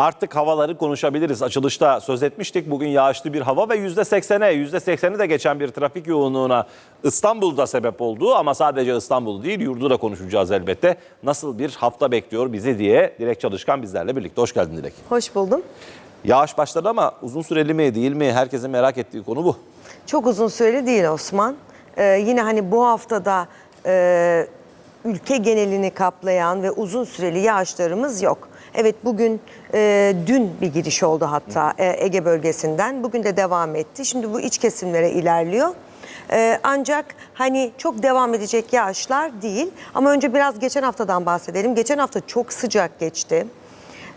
Artık havaları konuşabiliriz. Açılışta söz etmiştik. Bugün yağışlı bir hava ve %80'e, %80'i de geçen bir trafik yoğunluğuna İstanbul'da sebep oldu. Ama sadece İstanbul değil, yurdu da konuşacağız elbette. Nasıl bir hafta bekliyor bizi diye Dilek Çalışkan bizlerle birlikte. Hoş geldin Dilek. Hoş buldum. Yağış başladı ama uzun süreli mi değil mi? Herkesin merak ettiği konu bu. Çok uzun süreli değil Osman. Ee, yine hani bu haftada e, ülke genelini kaplayan ve uzun süreli yağışlarımız yok. Evet bugün e, dün bir giriş oldu hatta e, Ege bölgesinden. Bugün de devam etti. Şimdi bu iç kesimlere ilerliyor. Ee, ancak hani çok devam edecek yağışlar değil. Ama önce biraz geçen haftadan bahsedelim. Geçen hafta çok sıcak geçti.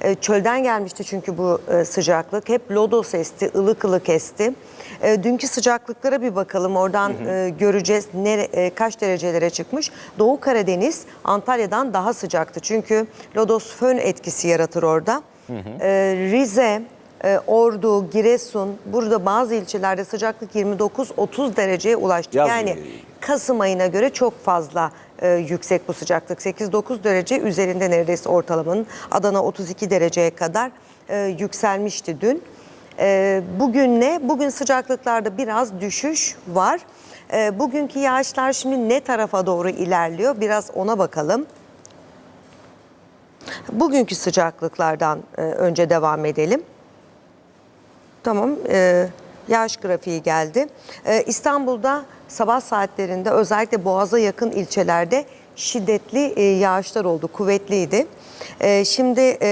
E, Çölden gelmişti çünkü bu e, sıcaklık. Hep lodos esti, ılık ılık esti. E, Dünkü sıcaklıklara bir bakalım. Oradan e, göreceğiz nere, kaç derecelere çıkmış. Doğu Karadeniz Antalya'dan daha sıcaktı. Çünkü lodos fön etkisi yaratır orada. E, Rize, e, Ordu, Giresun burada bazı ilçelerde sıcaklık 29-30 dereceye ulaştı. Yaz yani gibi. Kasım ayına göre çok fazla e, yüksek bu sıcaklık. 8-9 derece üzerinde neredeyse ortalamanın. Adana 32 dereceye kadar e, yükselmişti dün. E, bugün ne? Bugün sıcaklıklarda biraz düşüş var. E, bugünkü yağışlar şimdi ne tarafa doğru ilerliyor? Biraz ona bakalım. Bugünkü sıcaklıklardan e, önce devam edelim. Tamam, e, yağış grafiği geldi. E, İstanbul'da sabah saatlerinde özellikle Boğaz'a yakın ilçelerde şiddetli e, yağışlar oldu, kuvvetliydi. E, şimdi e,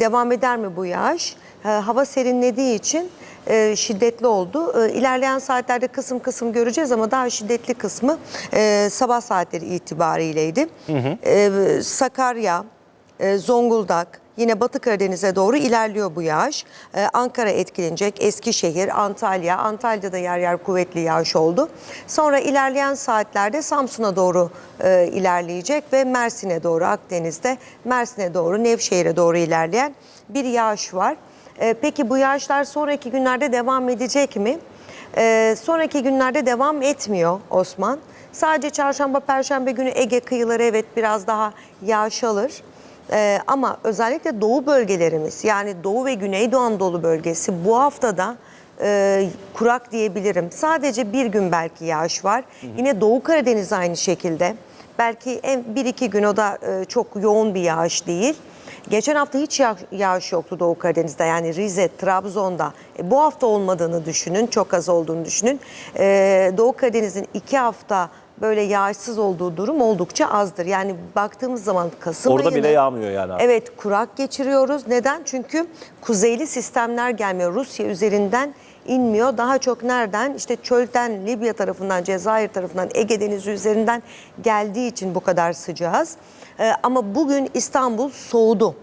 devam eder mi bu yağış? E, hava serinlediği için e, şiddetli oldu. E, ilerleyen saatlerde kısım kısım göreceğiz ama daha şiddetli kısmı e, sabah saatleri itibariyeleydi. E, Sakarya, e, Zonguldak, yine Batı Karadeniz'e doğru ilerliyor bu yağış. E, Ankara etkilenecek, Eskişehir, Antalya. Antalya'da yer yer kuvvetli yağış oldu. Sonra ilerleyen saatlerde Samsun'a doğru e, ilerleyecek ve Mersin'e doğru Akdeniz'de, Mersin'e doğru, Nevşehir'e doğru ilerleyen bir yağış var. E, peki bu yağışlar sonraki günlerde devam edecek mi? E, sonraki günlerde devam etmiyor Osman. Sadece çarşamba, perşembe günü Ege kıyıları evet biraz daha yağış alır. Ee, ama özellikle doğu bölgelerimiz yani Doğu ve Güneydoğu Anadolu bölgesi bu haftada e, kurak diyebilirim. Sadece bir gün belki yağış var. Yine Doğu Karadeniz aynı şekilde. Belki en, bir iki gün o da e, çok yoğun bir yağış değil. Geçen hafta hiç yağ- yağış yoktu Doğu Karadeniz'de yani Rize, Trabzon'da. E, bu hafta olmadığını düşünün, çok az olduğunu düşünün. E, Doğu Karadeniz'in iki hafta böyle yağışsız olduğu durum oldukça azdır. Yani baktığımız zaman Kasım Orada ayını- bile yağmıyor yani. Evet kurak geçiriyoruz. Neden? Çünkü kuzeyli sistemler gelmiyor. Rusya üzerinden inmiyor. Daha çok nereden? İşte çölden, Libya tarafından, Cezayir tarafından, Ege Denizi üzerinden geldiği için bu kadar sıcağız. Ee, ama bugün İstanbul soğudu.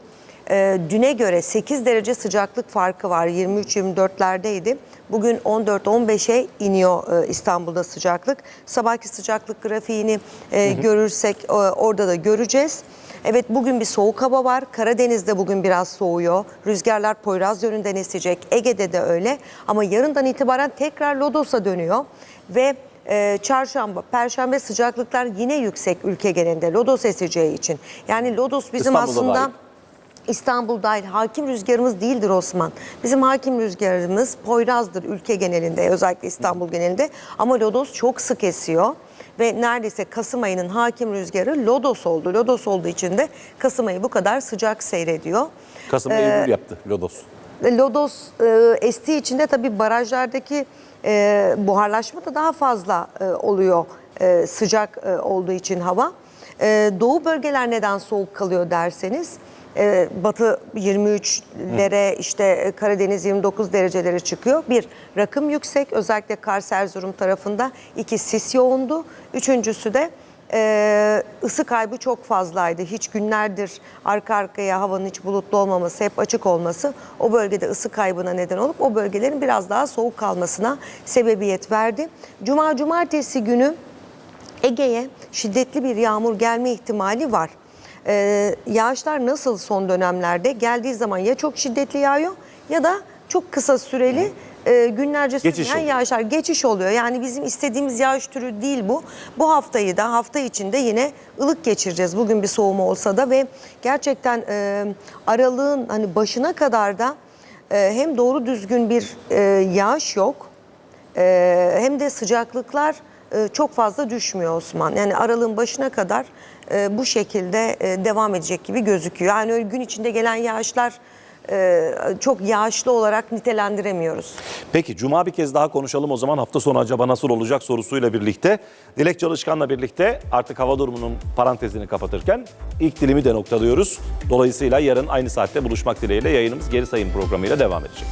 Ee, düne göre 8 derece sıcaklık farkı var. 23-24'lerdeydi. Bugün 14-15'e iniyor e, İstanbul'da sıcaklık. Sabahki sıcaklık grafiğini e, görürsek e, orada da göreceğiz. Evet bugün bir soğuk hava var. Karadeniz'de bugün biraz soğuyor. Rüzgarlar Poyraz yönünden esecek. Ege'de de öyle. Ama yarından itibaren tekrar Lodos'a dönüyor. Ve e, çarşamba, perşembe sıcaklıklar yine yüksek ülke genelinde. Lodos eseceği için. Yani Lodos bizim İstanbul'da aslında... dahil. İstanbul dahil hakim rüzgarımız değildir Osman. Bizim hakim rüzgarımız Poyraz'dır ülke genelinde özellikle İstanbul genelinde. Ama Lodos çok sık esiyor ve neredeyse Kasım ayının hakim rüzgarı Lodos oldu. Lodos olduğu için de Kasım ayı bu kadar sıcak seyrediyor. Kasım Ee, Eylül yaptı Lodos. Lodos e, estiği için de tabii barajlardaki e, buharlaşma da daha fazla e, oluyor e, sıcak e, olduğu için hava. E, doğu bölgeler neden soğuk kalıyor derseniz e, batı 23'lere işte e, Karadeniz 29 derecelere çıkıyor. Bir rakım yüksek özellikle Kars Erzurum tarafında. iki sis yoğundu. Üçüncüsü de ee, ısı kaybı çok fazlaydı. Hiç günlerdir arka arkaya havanın hiç bulutlu olmaması, hep açık olması o bölgede ısı kaybına neden olup o bölgelerin biraz daha soğuk kalmasına sebebiyet verdi. Cuma cumartesi günü Ege'ye şiddetli bir yağmur gelme ihtimali var. Ee, yağışlar nasıl son dönemlerde geldiği zaman ya çok şiddetli yağıyor ya da çok kısa süreli e, günlerce Geçiş oluyor. yağışlar geçiş oluyor. Yani bizim istediğimiz yağış türü değil bu. Bu haftayı da hafta içinde yine ılık geçireceğiz. Bugün bir soğuma olsa da ve gerçekten e, aralığın hani başına kadar da e, hem doğru düzgün bir e, yağış yok. Ee, hem de sıcaklıklar e, çok fazla düşmüyor Osman. Yani aralığın başına kadar e, bu şekilde e, devam edecek gibi gözüküyor. Yani öyle gün içinde gelen yağışlar e, çok yağışlı olarak nitelendiremiyoruz. Peki Cuma bir kez daha konuşalım o zaman hafta sonu acaba nasıl olacak sorusuyla birlikte. Dilek Çalışkan'la birlikte artık hava durumunun parantezini kapatırken ilk dilimi de noktalıyoruz. Dolayısıyla yarın aynı saatte buluşmak dileğiyle yayınımız geri sayım programıyla devam edecek.